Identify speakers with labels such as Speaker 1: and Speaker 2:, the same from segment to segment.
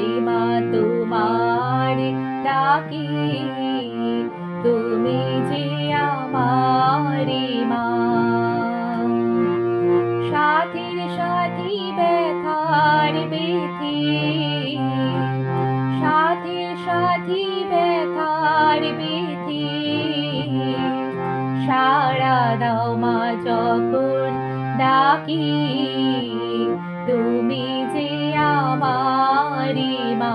Speaker 1: তাই মা তোমার ডাকি, তুমি যে আমারি মা। সাথীর সাথী ব্যথার বিথি সাথীর সাথী ব্যথার বিথি সারা দাও মা যখন ডাকি, তুমি যে আমারি মা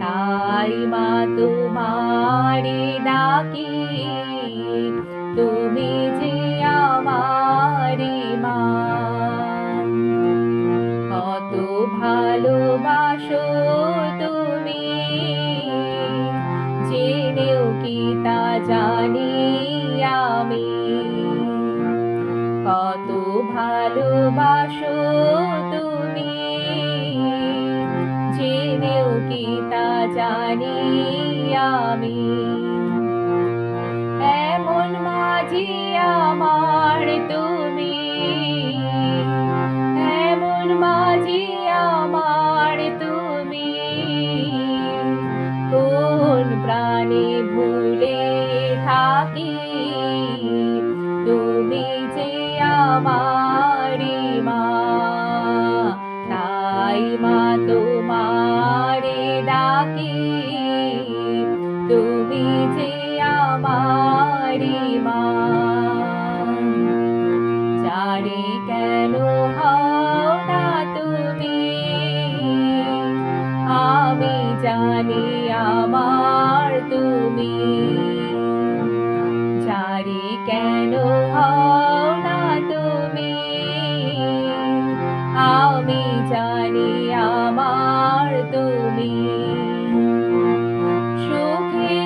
Speaker 1: তাই মা তোমারি ডাকি তুমি যে আমারি মা কত ভালোবাসো জানি আমি কত ভালোবাসো তুমি। জেনেও কি তা জানি আমি। এমন মাঝি আমার তুমি। এমন মাঝি আমার তুমি। কোন প্রাণে ভুলে থাকি? তাই মা তোমারে ডাকি। তুমি যে আমারি মা। জানি কেন হও না তুমি? আমি জানি আমার তুমি। জানি আমার তুমি। তুমি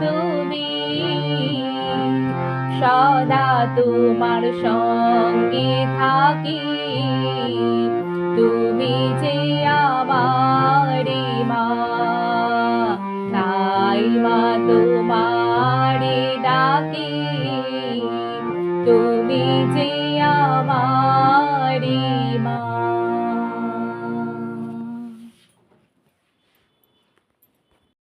Speaker 1: তুমি। সদা তোমার সঙ্গে থাকি। তুমি যে তুমি যে আমারি মা